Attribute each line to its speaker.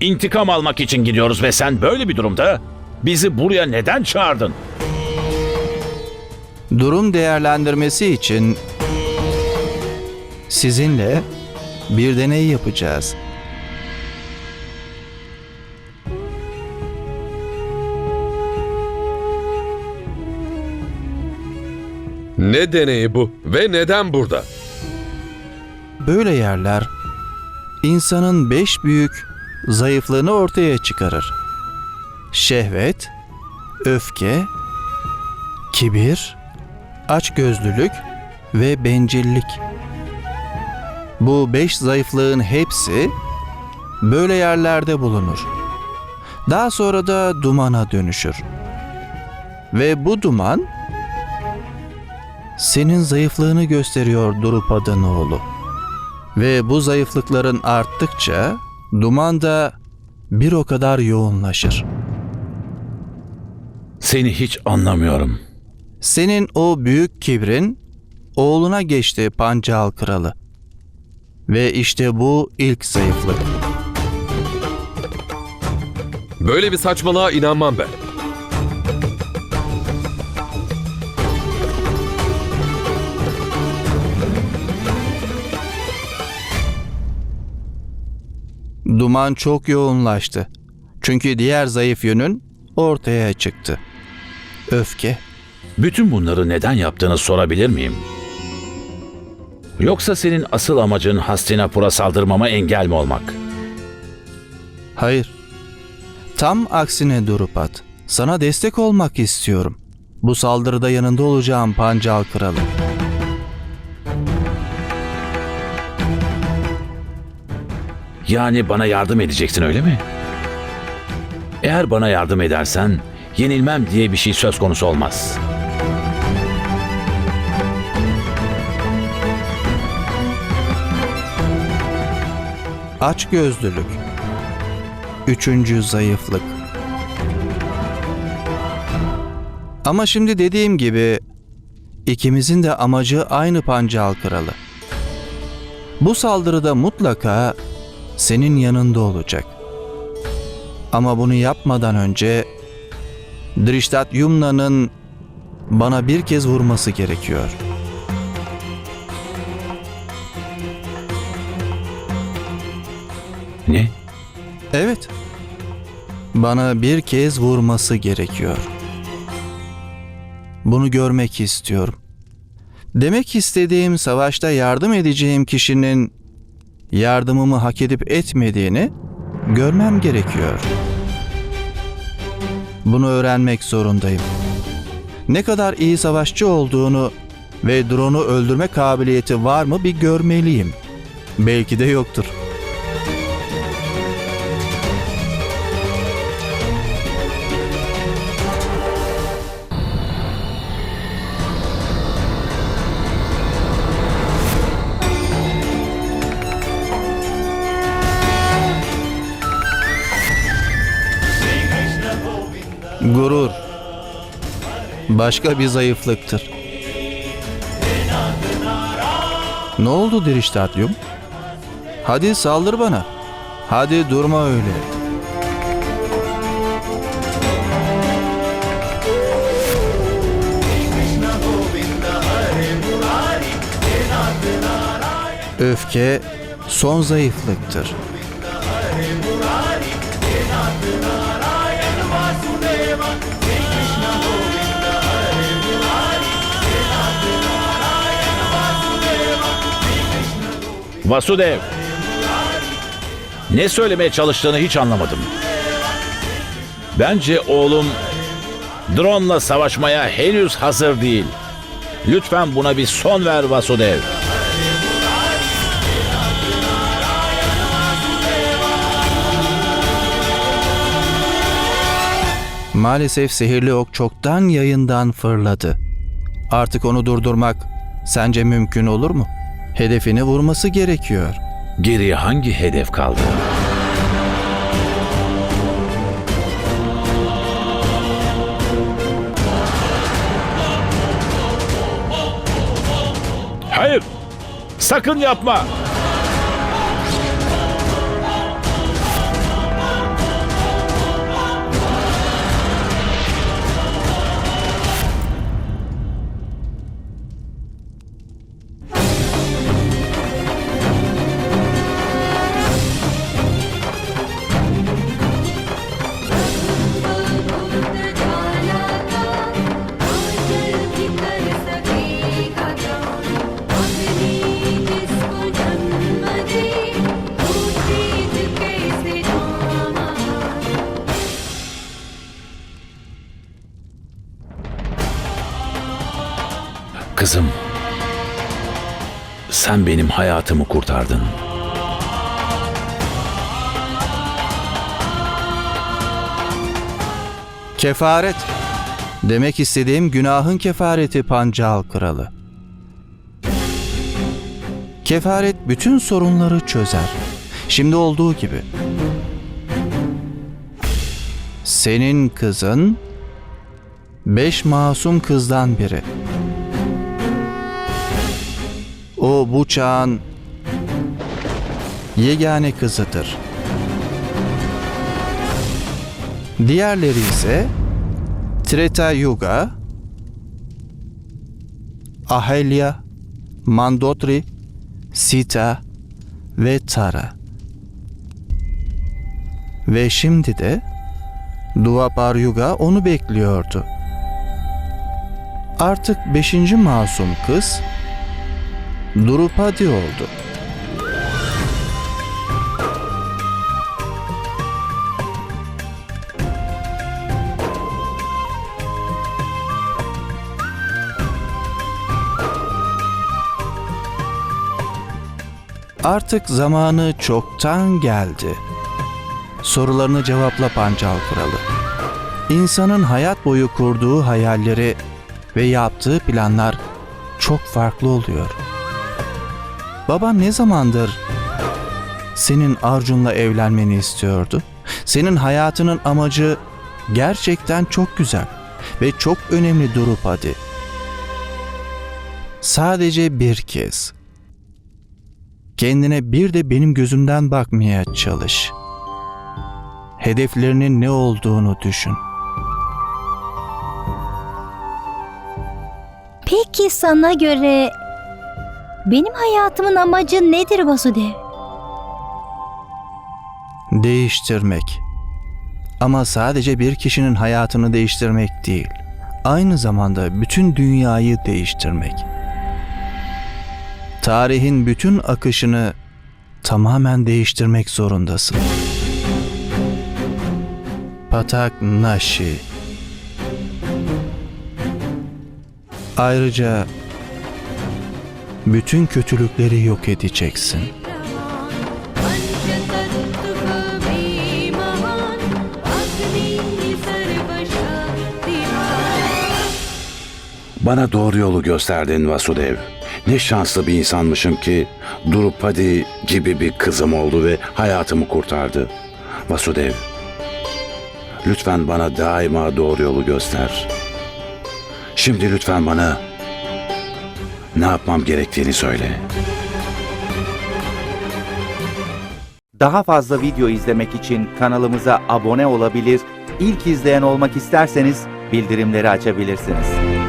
Speaker 1: İntikam almak için gidiyoruz ve sen böyle bir durumda bizi buraya neden çağırdın?
Speaker 2: Durum değerlendirmesi için sizinle bir deney yapacağız.
Speaker 3: Ne deneyi bu ve neden burada?
Speaker 2: Böyle yerler insanın beş büyük zayıflığını ortaya çıkarır. Şehvet, öfke, kibir, açgözlülük ve bencillik. Bu beş zayıflığın hepsi böyle yerlerde bulunur. Daha sonra da dumana dönüşür. Ve bu duman senin zayıflığını gösteriyor Drupad'ın oğlu. Ve bu zayıflıkların arttıkça duman da bir o kadar yoğunlaşır.
Speaker 1: Seni hiç anlamıyorum.
Speaker 2: Senin o büyük kibrin oğluna geçti Pancal kralı. Ve işte bu ilk zayıflık.
Speaker 3: Böyle bir saçmalığa inanmam ben.
Speaker 2: Duman çok yoğunlaştı. Çünkü diğer zayıf yönün ortaya çıktı. Öfke.
Speaker 1: Bütün bunları neden yaptığını sorabilir miyim? Yoksa senin asıl amacın Hastinapur'a saldırmama engel mi olmak?
Speaker 2: Hayır. Tam aksine Drupat. Sana destek olmak istiyorum. Bu saldırıda yanında olacağım Pancal kralı.
Speaker 1: Yani bana yardım edeceksin öyle mi? Eğer bana yardım edersen yenilmem diye bir şey söz konusu olmaz.
Speaker 2: Açgözlülük. Üçüncü zayıflık. Ama şimdi dediğim gibi ikimizin de amacı aynı Pancal kralı. Bu saldırıda mutlaka senin yanında olacak. Ama bunu yapmadan önce Drishtat Yumna'nın bana bir kez vurması gerekiyor.
Speaker 1: Ne?
Speaker 2: Evet. Bana bir kez vurması gerekiyor. Bunu görmek istiyorum. Demek istediğim savaşta yardım edeceğim kişinin yardımımı hak edip etmediğini görmem gerekiyor. Bunu öğrenmek zorundayım. Ne kadar iyi savaşçı olduğunu ve drone'u öldürme kabiliyeti var mı bir görmeliyim. Belki de yoktur. Başka bir zayıflıktır. Ne oldu Diriştatyum? Hadi saldır bana. Hadi durma öyle. Öfke son zayıflıktır.
Speaker 1: Vasudev. Ne söylemeye çalıştığını hiç anlamadım. Bence oğlum drone'la savaşmaya henüz hazır değil. Lütfen buna bir son ver Vasudev.
Speaker 2: Maalesef sihirli ok çoktan yayından fırladı. Artık onu durdurmak sence mümkün olur mu? Hedefini vurması gerekiyor.
Speaker 1: Geriye hangi hedef kaldı? Hayır! Sakın yapma! Kızım, sen benim hayatımı kurtardın.
Speaker 2: Kefaret. Demek istediğim günahın kefareti Pancal Kralı. Kefaret bütün sorunları çözer. Şimdi olduğu gibi. Senin kızın beş masum kızdan biri. O bu çağın yegane kızıdır. Diğerleri ise Treta Yuga, Ahelya, Mandotri, Sita ve Tara. Ve şimdi de Dwapar Yuga onu bekliyordu. Artık beşinci masum kız Drupadi oldu. Artık zamanı çoktan geldi. Sorularını cevapla Pancal Kralı. İnsanın hayat boyu kurduğu hayalleri ve yaptığı planlar çok farklı oluyor. Baban ne zamandır senin Arjun'la evlenmeni istiyordu? Senin hayatının amacı gerçekten çok güzel ve çok önemli durup hadi. Sadece bir kez Kendine bir de benim gözümden bakmaya çalış. Hedeflerinin ne olduğunu düşün.
Speaker 4: Peki sana göre benim hayatımın amacı nedir Vasudev?
Speaker 2: Değiştirmek. Ama sadece bir kişinin hayatını değiştirmek değil. Aynı zamanda bütün dünyayı değiştirmek. Tarihin bütün akışını tamamen değiştirmek zorundasın. Patak Nashi Ayrıca bütün kötülükleri yok edeceksin.
Speaker 1: Bana doğru yolu gösterdin Vasudev. Ne şanslı bir insanmışım ki Drupadi gibi bir kızım oldu ve hayatımı kurtardı. Vasudev, lütfen bana daima doğru yolu göster. Şimdi lütfen bana ne yapmam gerektiğini söyle.
Speaker 5: Daha fazla video izlemek için kanalımıza abone olabilir, ilk izleyen olmak isterseniz bildirimleri açabilirsiniz.